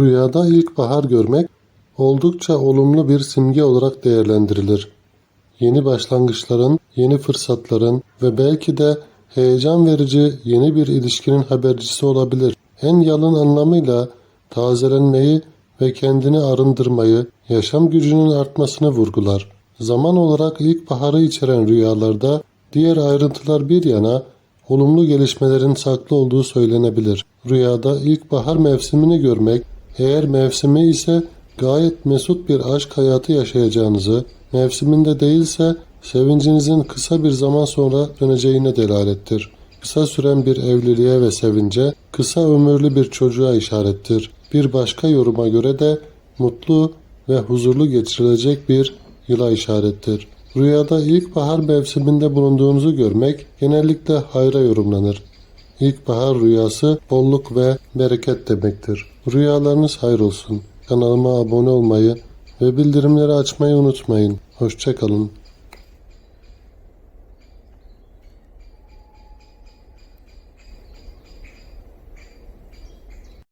Rüyada ilkbahar görmek oldukça olumlu bir simge olarak değerlendirilir. Yeni başlangıçların, yeni fırsatların ve belki de heyecan verici yeni bir ilişkinin habercisi olabilir. En yalın anlamıyla tazelenmeyi ve kendini arındırmayı, yaşam gücünün artmasını vurgular. Zaman olarak ilkbaharı içeren rüyalarda diğer ayrıntılar bir yana olumlu gelişmelerin saklı olduğu söylenebilir. Rüyada ilkbahar mevsimini görmek, eğer mevsimi ise gayet mesut bir aşk hayatı yaşayacağınızı, mevsiminde değilse sevincinizin kısa bir zaman sonra döneceğine delalettir. Kısa süren bir evliliğe ve sevince, kısa ömürlü bir çocuğa işarettir. Bir başka yoruma göre de mutlu ve huzurlu geçirilecek bir yıla işarettir. Rüyada ilkbahar mevsiminde bulunduğunuzu görmek genellikle hayra yorumlanır. İlkbahar rüyası bolluk ve bereket demektir. Rüyalarınız hayır olsun. Kanalıma abone olmayı ve bildirimleri açmayı unutmayın. Hoşçakalın.